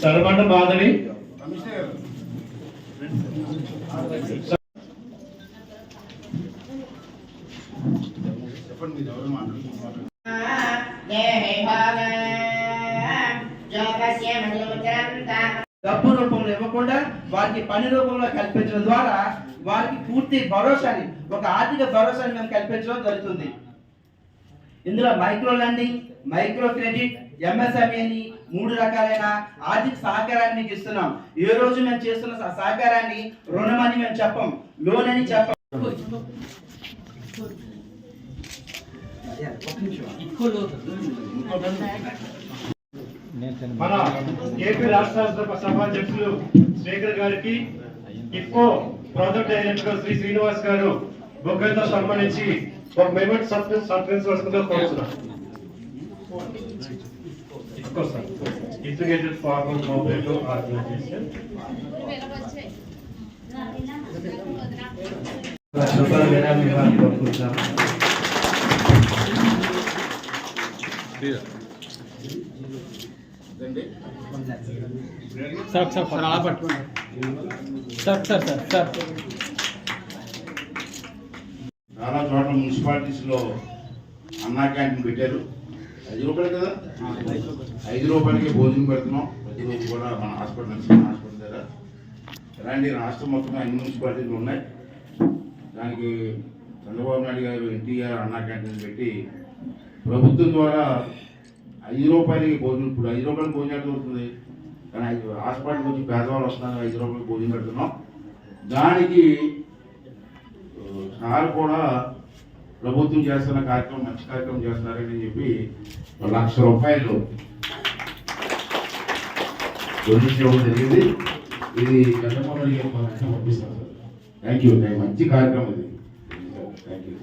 సరబండ మాధవి. డబ్బు రూపంలో ఇవ్వకుండా వారికి పని రూపంలో కల్పించడం ద్వారా వారికి పూర్తి భరోసాని ఒక ఆర్థిక భరోసాని మేము కల్పించడం జరుగుతుంది. ఇందులో micro lending micro credit MSME అని మూడు రకాలైన ఆర్థిక సహకారాన్ని మీకు ఇస్తున్నాం. ఏ రోజు మేము చేస్తున్న సహకారాన్ని రుణం అని మేము చెప్పం. లోన్ అని చెప్పం. మన ఏపీ రాష్ట్ర సభ అధ్యక్షులు శేఖర్ గారికి ఇఫ్కో ప్రాజెక్ట్ డైరెక్టర్ శ్రీ శ్రీనివాస్ గారు బొగ్గలతో సంబంధించి ఒక మెమెంట్ సబ్స్టెన్స్ సబ్స్టెన్స్ వస్తుందో కోరుతున్నాం sir integrated farmer cooperative organization sir sir sir అలా పట్టుకోండి సార్ సార్ సార్ సార్. చాలా చోట్ల మున్సిపాలిటీస్లో అన్నా క్యాంటీన్ పెట్టారు. ఐదు రూపాయలు కదా? ఐదు రూపాయలకి భోజనం పెడుతున్నాం. ప్రతిరోజు కూడా మన హాస్పిటల్ హాస్పిటల్ దగ్గర. ఇలాంటి రాష్ట్రం మొత్తం అన్ని మున్సిపాలిటీలు ఉన్నాయి. దానికి చంద్రబాబు నాయుడు గారు ఎన్టీఆర్ అన్నా క్యాంటీన్ పెట్టి ప్రభుత్వం ద్వారా ఐదు రూపాయలకి భోజనం ఇప్పుడు ఐదు రూపాయలకి భోజనం ఎక్కడ దొరుకుతుంది కానీ ఐదు హాస్పిటల్కి వచ్చి పేదవాళ్ళు వస్తున్నారు ఐదు రూపాయలకి భోజనం పెడుతున్నాం. దానికి సార్ కూడా ప్రభుత్వం చేస్తున్న కార్యక్రమం మంచి కార్యక్రమం చేస్తున్నారని చెప్పి ఒక లక్ష రూపాయలు డొనేషన్ జరిగింది. ఇది చంద్రబాబు నాయుడు గారికి మనం సార్. థ్యాంక్ యూ మంచి కార్యక్రమం ఇది. Thank you